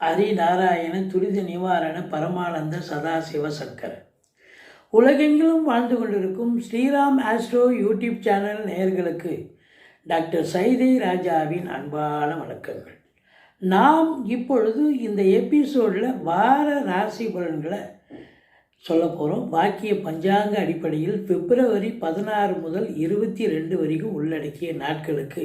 ஹரிநாராயண துரித நிவாரண பரமானந்த சதாசிவ சங்கர உலகெங்கிலும் வாழ்ந்து கொண்டிருக்கும் ஸ்ரீராம் ஆஸ்ட்ரோ யூடியூப் சேனல் நேயர்களுக்கு டாக்டர் சைதை ராஜாவின் அன்பான வணக்கங்கள். நாம் இப்பொழுது இந்த எபிசோடில் வார ராசி பலன்களை சொல்ல போகிறோம் வாக்கிய பஞ்சாங்க அடிப்படையில் பிப்ரவரி பதினாறு முதல் இருபத்தி ரெண்டு வரைக்கும் உள்ளடக்கிய நாட்களுக்கு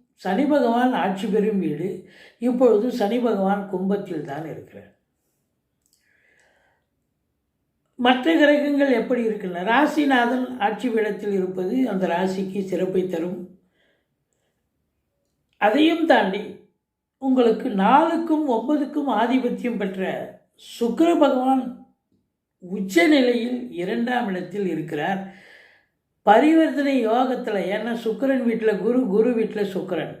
சனி பகவான் ஆட்சி பெறும் வீடு இப்பொழுது சனி பகவான் கும்பத்தில் தான் இருக்கிறார். மற்ற கிரகங்கள் எப்படி இருக்கின்றன? ராசிநாதன் ஆட்சி பீடத்தில் இருப்பது அந்த ராசிக்கு சிறப்பை தரும். அதையும் தாண்டி உங்களுக்கு நாலுக்கும் ஒன்பதுக்கும் ஆதிபத்தியம் பெற்ற சுக்கர பகவான் உச்ச நிலையில் இரண்டாம் இடத்தில் இருக்கிறார். பரிவர்த்தனை யோகத்தில் ஏன்னா சுக்கரன் வீட்டில் குரு குரு வீட்டில் சுக்கிரன்.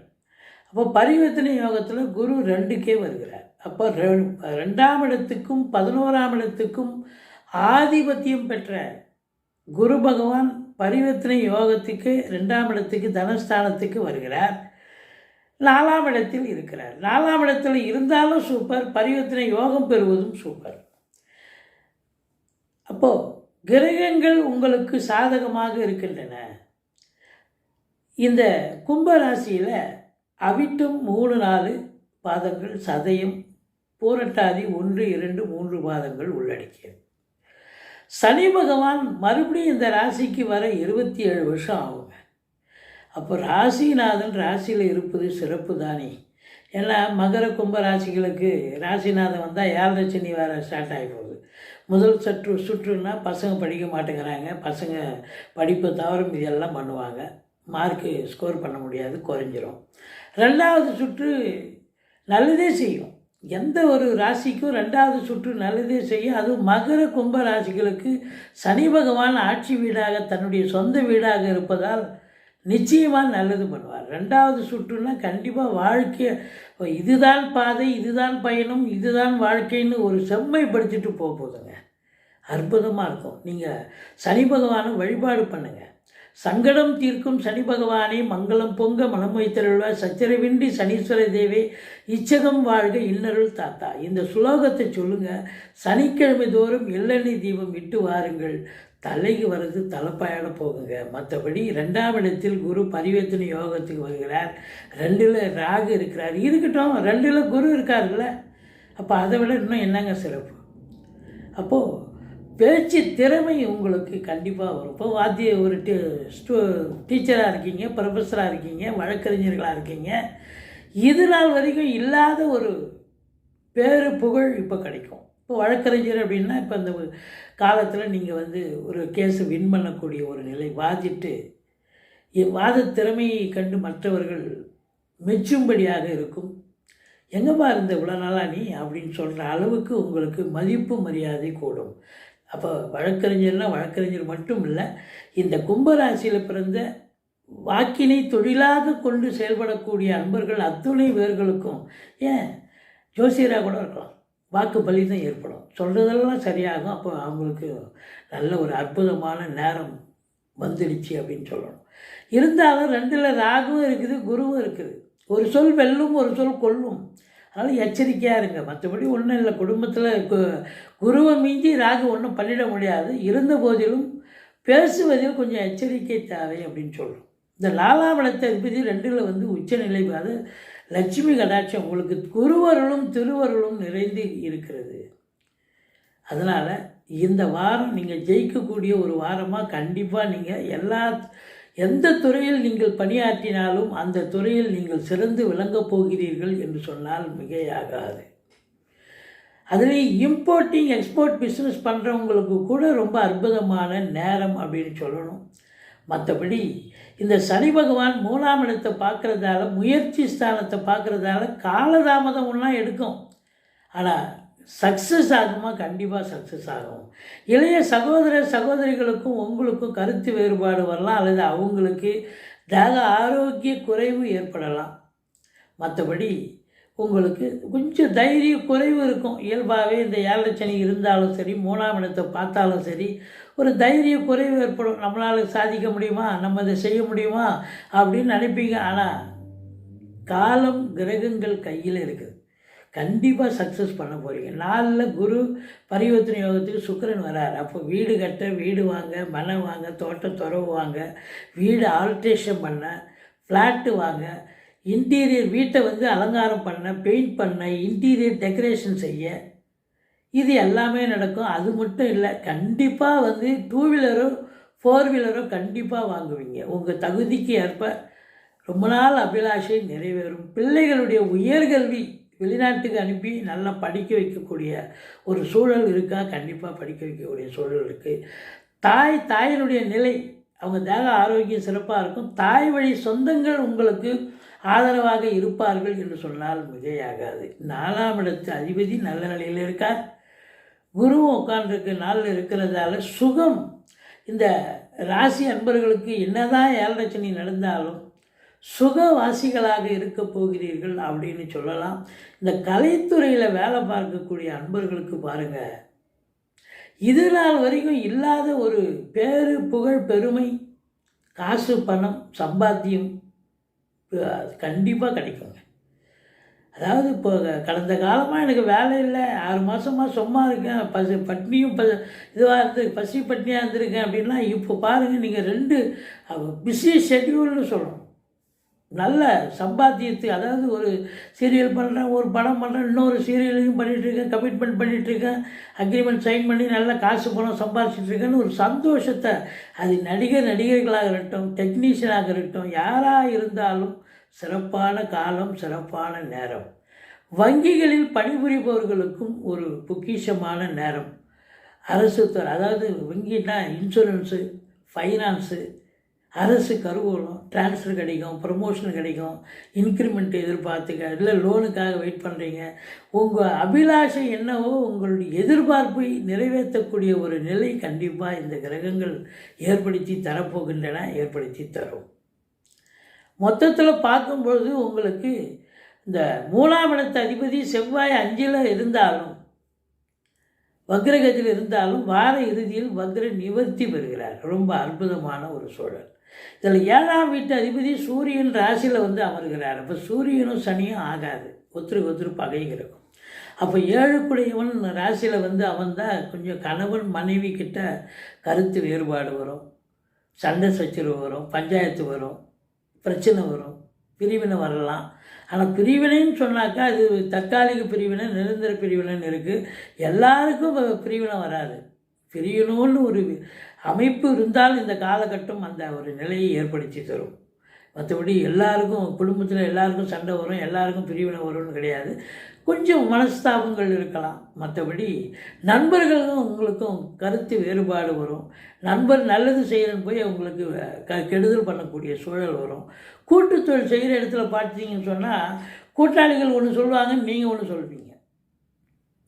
அப்போ பரிவர்த்தனை யோகத்தில் குரு ரெண்டுக்கே வருகிறார். அப்போ ரெ- ரெண்டாம் இடத்துக்கும் பதினோராம் இடத்துக்கும் ஆதிபத்தியம் பெற்ற குரு பகவான் பரிவர்த்தனை யோகத்துக்கு ரெண்டாம் இடத்துக்கு தனஸ்தானத்துக்கு வருகிறார். நாலாம் இடத்தில் இருக்கிறார். நாலாம் இடத்தில் இருந்தாலும் சூப்பர் பரிவர்த்தனை யோகம் பெறுவதும் சூப்பர். அப்போது கிரகங்கள் உங்களுக்கு சாதகமாக இருக்கின்றன. இந்த கும்பராசியில் அவிட்டும் மூணு நாலு பாதங்கள் சதயம் பூரட்டாதி ஒன்று இரண்டு மூன்று பாதங்கள் உள்ளடக்கியது. சனி பகவான் மறுபடியும் இந்த ராசிக்கு வர இருபத்தி ஏழு வருஷம் ஆகுங்க. அப்போ ராசிநாதன் ராசியில் இருப்பது சிறப்பு தானே ஏன்னா மகர கும்ப ராசிகளுக்கு ராசிநாதன் வந்தால் ஏழரை சனி வேறு ஸ்டார்ட் ஆகி போகுது. முதல் சற்று சுற்றுன்னா பசங்க படிக்க மாட்டேங்கிறாங்க. பசங்க படிப்பை தவிர இதெல்லாம் பண்ணுவாங்க. மார்க்கு ஸ்கோர் பண்ண முடியாது குறைஞ்சிரும். ரெண்டாவது சுற்று நல்லதே செய்யும். எந்த ஒரு ராசிக்கும் ரெண்டாவது சுற்று நல்லதே செய்யும். அதுவும் மகர கும்ப ராசிகளுக்கு சனி பகவான் ஆட்சி வீடாக தன்னுடைய சொந்த வீடாக இருப்பதால் நிச்சயமாக நல்லது பண்ணுவார். ரெண்டாவது சுற்றுனா கண்டிப்பாக வாழ்க்கையை இதுதான் பாதை இதுதான் பயணம் இதுதான் வாழ்க்கைன்னு ஒரு செம்மைப்படுத்திட்டு போக போதுங்க அற்புதமாக இருக்கும். நீங்கள் சனி பகவானை வழிபாடு பண்ணுங்கள் சங்கடம் தீர்க்கும் சனி பகவானே மங்களம் பொங்க மனம் வைத்தருள்வா சச்சரவின்றி சனீஸ்வர தேவே இச்சகம் வாழ்க இன்னருள் தாத்தா. இந்த சுலோகத்தை சொல்லுங்கள் சனிக்கிழமை தோறும் எள்ளெண்ணெய் தீபம் விட்டு வாருங்கள். தலைக்கு வர்றது தலைப்பாயோட போகுங்க. மற்றபடி ரெண்டாம் இடத்தில் குரு பரிவர்த்தனை யோகத்துக்கு வருகிறார். ரெண்டில் ராகு இருக்கிறார். இருக்கட்டும் ரெண்டில் குரு இருக்காருல்ல. அப்போ அதை விட இன்னும் என்னங்க சிறப்பு? அப்போது பேச்சு திறமை உங்களுக்கு கண்டிப்பாக வரும். இப்போ வாத்திய ஒரு டீ ஸ்டூ டீச்சராக இருக்கீங்க ப்ரொஃபஸராக இருக்கீங்க வழக்கறிஞர்களாக இருக்கீங்க. இது நாள் வரைக்கும் இல்லாத ஒரு பேரு புகழ் இப்போ கிடைக்கும். இப்போ வழக்கறிஞர் அப்படின்னா இப்போ இந்த காலத்தில் நீங்கள் வந்து ஒரு கேஸை வின் பண்ணக்கூடிய ஒரு நிலை வாதிட்டு வாத திறமையை கண்டு மற்றவர்கள் மெச்சும்படியாக இருக்கும். எங்கேப்பா இருந்த இவ்வளோ நாளா நீ? அப்படின்னு சொல்கிற அளவுக்கு உங்களுக்கு மதிப்பு மரியாதை கூடும். அப்போ வழக்கறிஞர்னால் வழக்கறிஞர் மட்டும் இல்லை இந்த கும்பராசியில் பிறந்த வாக்கினை தொழிலாக கொண்டு செயல்படக்கூடிய அன்பர்கள் அத்துணை வேர்களுக்கும் ஏன்? ஜோசியராக கூட இருக்கலாம். வாக்கு பலிதம் ஏற்படும். சொல்கிறதெல்லாம் சரியாகும். அப்போ அவங்களுக்கு நல்ல ஒரு அற்புதமான நேரம் வந்துடுச்சு அப்படின்னு சொல்லணும். இருந்தாலும் ரெண்டில் ராகுவும் இருக்குது குருவும் இருக்குது. ஒரு சொல் வெல்லும் ஒரு சொல் கொல்லும். அதனால் எச்சரிக்கையாக இருங்க. மற்றபடி ஒன்றும் இல்லை. குடும்பத்தில் குருவை மிஞ்சி ராகு ஒன்றும் பண்ணிட முடியாது. இருந்த போதிலும் பேசுவதில் கொஞ்சம் எச்சரிக்கை தேவை அப்படின்னு சொல்கிறோம் இந்த லாலாவளத்தை இடத்தை அதிபதி ரெண்டில் வந்து உச்சநிலை அது லட்சுமி கடாட்சம் உங்களுக்கு குருவருளும் திருவருளும் நிறைந்து இருக்கிறது. அதனால் இந்த வாரம் நீங்கள் ஜெயிக்கக்கூடிய ஒரு வாரமாக கண்டிப்பாக நீங்கள் எல்லா எந்த துறையில் நீங்கள் பணியாற்றினாலும் அந்த துறையில் நீங்கள் சிறந்து விளங்கப் போகிறீர்கள் என்று சொன்னால் மிகையாகாது. அதுலேயும் இம்போர்ட்டிங் எக்ஸ்போர்ட் பிஸ்னஸ் பண்ணுறவங்களுக்கு கூட ரொம்ப அற்புதமான நேரம் அப்படின்னு சொல்லணும். மற்றபடி இந்த சனி பகவான் மூணாம் இடத்தை பார்க்குறதால முயற்சி ஸ்தானத்தை பார்க்குறதால காலதாமதம் ஒன்றா எடுக்கும். ஆனால் சக்ஸஸ் ஆகுமா? கண்டிப்பாக சக்ஸஸ் ஆகும். இளைய சகோதர சகோதரிகளுக்கும் உங்களுக்கும் கருத்து வேறுபாடு வரலாம் அல்லது அவங்களுக்கு தேக ஆரோக்கிய குறைவு ஏற்படலாம். மற்றபடி உங்களுக்கு கொஞ்சம் தைரிய குறைவு இருக்கும். இயல்பாகவே இந்த ஏழரை சனி இருந்தாலும் சரி மூணாம் இடத்தை பார்த்தாலும் சரி ஒரு தைரிய குறைவு ஏற்படும். நம்மளால் சாதிக்க முடியுமா? நம்ம இதை செய்ய முடியுமா? அப்படின்னு நினைப்பீங்க. ஆனால் காலம் கிரகங்கள் கையில் இருக்குது கண்டிப்பாக சக்ஸஸ் பண்ண போகிறீங்க நாளில் குரு பரிவர்த்தனை யோகத்துக்கு சுக்கரன் வரார். அப்போ வீடு கட்ட வீடு வாங்க மனை வாங்க தோட்டம் துறவு வாங்க வீடு ஆல்ட்ரேஷன் பண்ண ஃப்ளாட்டு வாங்க இன்டீரியர் வீட்டை வந்து அலங்காரம் பண்ண பெயிண்ட் பண்ண இன்டீரியர் டெக்கரேஷன் செய்ய. இது எல்லாமே நடக்கும். அது மட்டும் இல்லை கண்டிப்பாக வந்து டூ வீலரோ ஃபோர் வீலரோ கண்டிப்பாக வாங்குவீங்க. உங்கள் தகுதிக்கு ஏற்ப ரொம்ப நாள் அபிலாஷை நிறைவேறும். பிள்ளைகளுடைய உயர்கல்வி வெளிநாட்டுக்கு அனுப்பி நல்லா படிக்க வைக்கக்கூடிய ஒரு சூழல் இருக்கா? கண்டிப்பாக படிக்க வைக்கக்கூடிய சூழல் இருக்குது தாய் தாயினுடைய நிலை அவங்க தேக ஆரோக்கியம் சிறப்பாக இருக்கும். தாய் வழி சொந்தங்கள் உங்களுக்கு ஆதரவாக இருப்பார்கள் என்று சொன்னால் மிகையாகாது நாலாம் இடத்து அதிபதி நல்ல நிலையில் இருக்கார். குருவும் உட்காந்துருக்கு நாளில் இருக்கிறதால சுகம். இந்த ராசி அன்பர்களுக்கு என்னதான் ஏழரட்சணி நடந்தாலும் சுகவாசிகளாக இருக்க போகிறீர்கள் அப்படின்னு சொல்லலாம். இந்த கலைத்துறையில் வேலை பார்க்கக்கூடிய அன்பர்களுக்கு பாருங்கள் இது நாள் வரைக்கும் இல்லாத ஒரு பேரு புகழ் பெருமை காசு பணம் சம்பாத்தியம் கண்டிப்பாக கிடைக்குங்க. அதாவது இப்போ கடந்த காலமாக எனக்கு வேலை இல்லை. ஆறு மாதமாக சும்மா இருக்கேன். பசி பட்னியும் ப இதுவாக இருந்து பசி பட்னியாக இருந்திருக்கேன் அப்படின்னா இப்போ பாருங்கள் நீங்கள் ரெண்டு பிஸி ஷெட்யூல்னு சொல்லணும். நல்ல சம்பாத்தியத்தை அதாவது ஒரு சீரியல் பண்ணுறேன் ஒரு படம் பண்ணுறேன் இன்னொரு சீரியலையும் பண்ணிகிட்ருக்கேன் கமிட்மெண்ட் பண்ணிகிட்ருக்கேன் அக்ரிமெண்ட் சைன் பண்ணி நல்லா காசு பணம் சம்பாதிச்சிட்ருக்கேன்னு ஒரு சந்தோஷத்தை அது நடிகர் நடிகர்களாக இருக்கட்டும் டெக்னீஷியனாக இருக்கட்டும் யாராக இருந்தாலும் சிறப்பான காலம் சிறப்பான நேரம். வங்கிகளில் பணிபுரிபவர்களுக்கும் ஒரு பொக்கிஷமான நேரம். அரசு துறை அதாவது வங்கின்னா இன்சூரன்ஸு ஃபைனான்ஸு அரசு கருவூலம் ட்ரான்ஸ்ஃபர் கிடைக்கும் ப்ரமோஷன் கிடைக்கும் இன்க்ரிமெண்ட் எதிர்பார்த்துக்க இல்லை லோனுக்காக வெயிட் பண்ணுறீங்க உங்கள் அபிலாஷை என்னவோ உங்களுடைய எதிர்பார்ப்பை நிறைவேற்றக்கூடிய ஒரு நிலை கண்டிப்பாக இந்த கிரகங்கள் ஏற்படுத்தி தரப்போகின்றன ஏற்படுத்தி தரும். மொத்தத்தில் பார்க்கும்பொழுது உங்களுக்கு இந்த மூணாம் அதிபதி செவ்வாய் அஞ்சில் இருந்தாலும் வக்ரகத்தில் இருந்தாலும் வார இறுதியில் வக்ர நிவர்த்தி பெறுகிறார். ரொம்ப அற்புதமான ஒரு சூழல் இதில் ஏழாம் வீட்டு அதிபதி சூரியன் ராசியில் வந்து அமர்கிறார். அப்போ சூரியனும் சனியும் ஆகாது. ஒத்துருக்கு ஒத்துரு பகை இருக்கும். அப்போ ஏழுக்குடையவன் ராசியில் வந்து அமர்ந்தால் கொஞ்சம் கணவன் மனைவி கிட்ட கருத்து வேறுபாடு வரும். சண்டை சச்சரவு வரும். பஞ்சாயத்து வரும். பிரச்சனை வரும். பிரிவினை வரலாம். ஆனால் பிரிவினைன்னு சொன்னாக்கா அது தற்காலிக பிரிவினை நிரந்தர பிரிவினைன்னு இருக்குது எல்லாருக்கும் பிரிவினை வராது. பிரியணும்னு ஒரு அமைப்பு இருந்தால் இந்த காலகட்டம் அந்த ஒரு நிலையை ஏற்படுத்தி தரும். மற்றபடி எல்லாருக்கும் குடும்பத்தில் எல்லாருக்கும் சண்டை வரும் எல்லாருக்கும் பிரிவினை வரும்னு கிடையாது. கொஞ்சம் மனஸ்தாபங்கள் இருக்கலாம். மற்றபடி நண்பர்களுக்கும் உங்களுக்கும் கருத்து வேறுபாடு வரும். நண்பர் நல்லது செய்கிறன்னு போய் அவங்களுக்கு க கெடுதல் பண்ணக்கூடிய சூழல் வரும். கூட்டு தொழில் செய்கிற இடத்துல பார்த்தீங்கன்னு சொன்னால் கூட்டாளிகள் ஒன்று சொல்லுவாங்க நீங்கள் ஒன்று சொல்வீங்க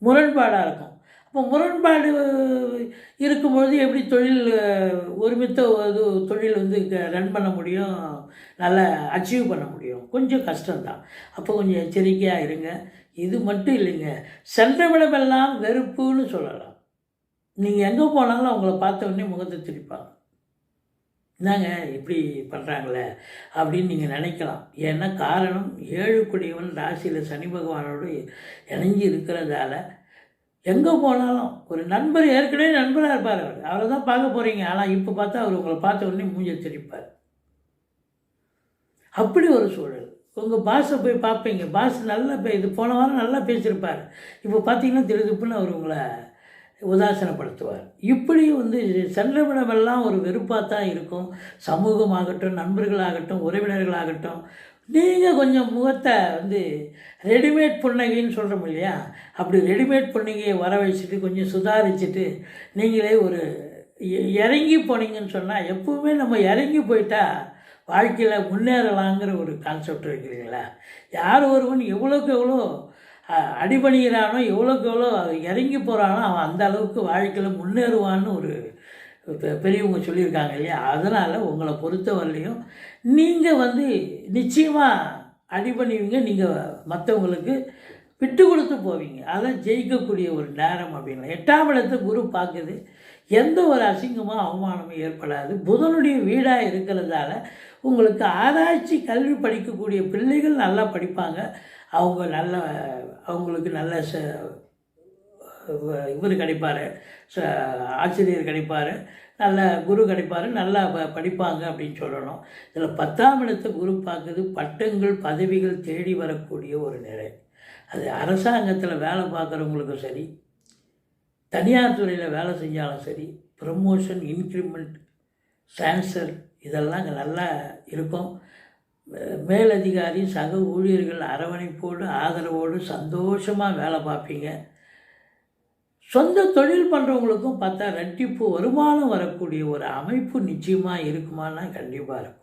முரண்பாடாக இருக்கும். இப்போ முரண்பாடு இருக்கும்பொழுது எப்படி தொழில் ஒருமித்த இது தொழில் வந்து ரன் பண்ண முடியும்? நல்லா அச்சீவ் பண்ண முடியும். கொஞ்சம் கஷ்டம்தான். அப்போ கொஞ்சம் எச்சரிக்கையாக இருங்க. இது மட்டும் இல்லைங்க. சென்றவிடமெல்லாம் வெறுப்புன்னு சொல்லலாம். நீங்கள் எங்கே போனாலும் அவங்கள பார்த்த உடனே முகத்தை திருப்பாங்க. என்னங்க இப்படி பண்ணுறாங்களே அப்படின்னு நீங்கள் நினைக்கலாம். ஏன்னா காரணம் ஏழு குடியவன் ராசியில் சனி பகவானோடு இணைஞ்சு இருக்கிறதால எங்கே போனாலும் ஒரு நண்பர் ஏற்கனவே நண்பராக இருப்பார் அவர். அவரை தான் பார்க்க போகிறீங்க ஆனால் இப்போ பார்த்தா அவர் உங்களை பார்த்த உடனே மூஞ்ச திரிப்பார் அப்படி ஒரு சூழல். உங்கள் பாஸை போய் பார்ப்பீங்க. பாஸ் நல்லா பே இது போன வாரம் நல்லா பேசியிருப்பார். இப்போ பார்த்தீங்கன்னா திருதுப்புன்னு அவர் உங்களை உதாசனப்படுத்துவார். இப்படி வந்து சென்றவிடமெல்லாம் ஒரு வெறுப்பாக தான் இருக்கும். சமூகமாகட்டும் நண்பர்களாகட்டும் உறவினர்களாகட்டும். நீங்கள் கொஞ்சம் முகத்தை வந்து ரெடிமேட் புன்னகைன்னு சொல்கிறோம் இல்லையா? அப்படி ரெடிமேட் புன்னகையை வர வச்சுட்டு கொஞ்சம் சுதாரிச்சுட்டு நீங்களே ஒரு இறங்கி போனீங்கன்னு சொன்னால் எப்பவுமே நம்ம இறங்கி போயிட்டா வாழ்க்கையில் முன்னேறலாங்கிற ஒரு கான்செப்ட் இருக்கிறீங்களா யார் ஒருவன் எவ்வளோக்கு எவ்வளோ அடிபணிகிறானோ எவ்வளோக்கு எவ்வளோ இறங்கி போகிறானோ அவன் அந்த அளவுக்கு வாழ்க்கையில் முன்னேறுவான்னு ஒரு பெ- பெரியவங்க சொல்லியிருக்காங்க இல்லையா? அதனால் உங்களை பொறுத்தவரையிலையும் நீங்கள் வந்து நிச்சயமாக அடிபணிவீங்க நீங்கள் மற்றவங்களுக்கு விட்டு கொடுத்து போவீங்க. அதான் ஜெயிக்கக்கூடிய ஒரு நேரம் அப்படின்னா எட்டாம் இடத்தை குரு பார்க்குது. எந்த ஒரு அசிங்கமோ அவமானமும் ஏற்படாது. புதனுடைய வீடாக இருக்கிறதால உங்களுக்கு ஆராய்ச்சி கல்வி படிக்கக்கூடிய பிள்ளைகள் நல்லா படிப்பாங்க. அவங்க நல்ல அவங்களுக்கு நல்ல ச இவர் கிடைப்பார். ச ஆசிரியர் கிடைப்பார். நல்ல குரு கிடைப்பார் நல்லா ப- படிப்பாங்க அப்படின்னு சொல்லணும். இதில் பத்தாம் இடத்தை குரு பார்க்குது பட்டங்கள் பதவிகள் தேடி வரக்கூடிய ஒரு நிலை. அது அரசாங்கத்தில் வேலை பார்க்குறவங்களுக்கும் சரி தனியார் துறையில் வேலை செஞ்சாலும் சரி ப்ரமோஷன் இன்க்ரிமெண்ட் சான்சர் இதெல்லாம் அங்கே நல்லா இருக்கும். மேலதிகாரி சக ஊழியர்கள் அரவணைப்போடு ஆதரவோடு சந்தோஷமாக வேலை பார்ப்பீங்க. சொந்த தொழில் பண்ணுறவங்களுக்கும் பார்த்தா ரெட்டிப்பு வருமானம் வரக்கூடிய ஒரு அமைப்பு நிச்சயமாக இருக்குமானா கண்டிப்பாக இருக்கும்.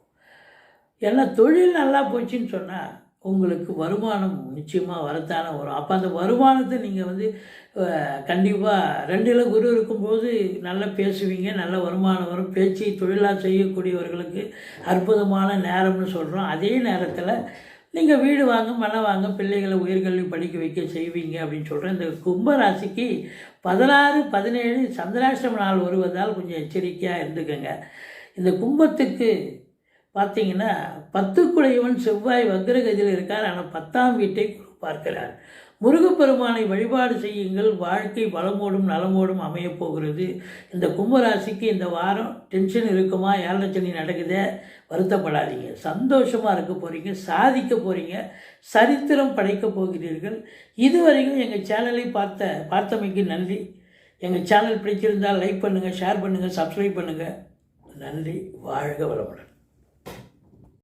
ஏன்னா தொழில் நல்லா போச்சுன்னு சொன்னால் உங்களுக்கு வருமானம் நிச்சயமாக வரத்தானே வரும். அப்போ அந்த வருமானத்தை நீங்கள் வந்து கண்டிப்பாக ரெண்டில் குரு இருக்கும்போது நல்லா பேசுவீங்க நல்ல வருமானம் வரும். பேச்சு தொழிலாக செய்யக்கூடியவர்களுக்கு அற்புதமான நேரம்னு சொல்கிறோம் அதே நேரத்தில் நீங்கள் வீடு வாங்க மனை வாங்க பிள்ளைகளை உயிர்கல்வி படிக்க வைக்க செய்வீங்க அப்படின்னு சொல்கிறேன் இந்த கும்பராசிக்கு பதினாறு பதினேழு சந்திராஷ்டம நாள் வருவதால் கொஞ்சம் எச்சரிக்கையாக இருந்துக்கோங்க. இந்த கும்பத்துக்கு பார்த்தீங்கன்னா பத்துக்குடையவன் செவ்வாய் வக்ரகதியில் இருக்கார். ஆனால் பத்தாம் வீட்டை பார்க்கிறார். முருகப்பெருமானை வழிபாடு செய்யுங்கள். வாழ்க்கை வளமோடும் நலமோடும் அமையப் போகிறது. இந்த கும்பராசிக்கு இந்த வாரம் டென்ஷன் இருக்குமா? ஏழரை சனி நடக்குதே. வருத்தப்படாதீங்க. சந்தோஷமாக இருக்க போகிறீங்க சாதிக்க போகிறீங்க சரித்திரம் படைக்க போகிறீர்கள். இதுவரைக்கும் எங்கள் சேனலை பார்த்த பார்த்தமைக்கு நன்றி. எங்கள் சேனல் பிடிச்சிருந்தால் லைக் பண்ணுங்கள் ஷேர் பண்ணுங்கள் சப்ஸ்கிரைப் பண்ணுங்கள் நன்றி. வாழ்க வளமுடன்.